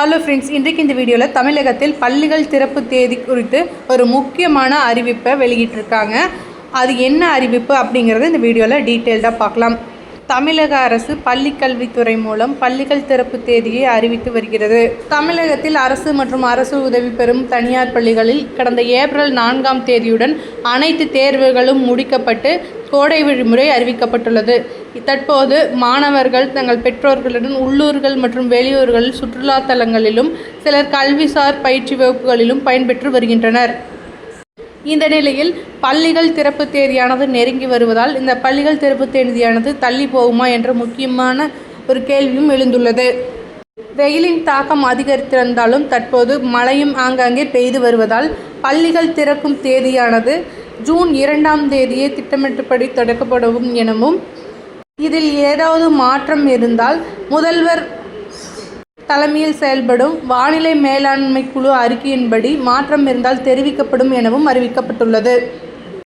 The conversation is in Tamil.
ஹலோ ஃப்ரெண்ட்ஸ் இன்றைக்கு இந்த வீடியோவில் தமிழகத்தில் பள்ளிகள் திறப்பு தேதி குறித்து ஒரு முக்கியமான அறிவிப்பை வெளியிட்டிருக்காங்க. அது என்ன அறிவிப்பு அப்படிங்கிறத இந்த வீடியோவில் டீட்டெயில்டாக பார்க்கலாம். தமிழக அரசு பள்ளி கல்வித்துறை மூலம் பள்ளிகள் திறப்பு தேதியை அறிவித்து வருகிறது. தமிழகத்தில் அரசு மற்றும் அரசு உதவி பெறும் தனியார் பள்ளிகளில் கடந்த ஏப்ரல் நான்காம் தேதியுடன் அனைத்து தேர்வுகளும் முடிக்கப்பட்டு கோடை விடுமுறை அறிவிக்கப்பட்டுள்ளது. தற்போது மாணவர்கள் தங்கள் பெற்றோர்களுடன் உள்ளூர்கள் மற்றும் வெளியூர்களில் சுற்றுலா தலங்களிலும் சிலர் கல்விசார் பயிற்சி வகுப்புகளிலும் பயன்பெற்று வருகின்றனர். இந்த நிலையில் பள்ளிகள் திறப்பு தேதியானது நெருங்கி வருவதால் இந்த பள்ளிகள் திறப்பு தேதியானது தள்ளி போகுமா என்ற முக்கியமான ஒரு கேள்வியும் எழுந்துள்ளது. வெயிலின் தாக்கம் அதிகரித்திருந்தாலும் தற்போது மழையும் ஆங்காங்கே பெய்து வருவதால் பள்ளிகள் திறக்கும் தேதியானது ஜூன் இரண்டாம் தேதியே திட்டமிட்டபடி தொடக்கப்படும் எனவும் இதில் ஏதாவது மாற்றம் இருந்தால் முதல்வர் தலைமையில் செயல்படும் வானிலை மேலாண்மை குழு அறிக்கையின்படி மாற்றம் இருந்தால் தெரிவிக்கப்படும் எனவும் அறிவிக்கப்பட்டுள்ளது.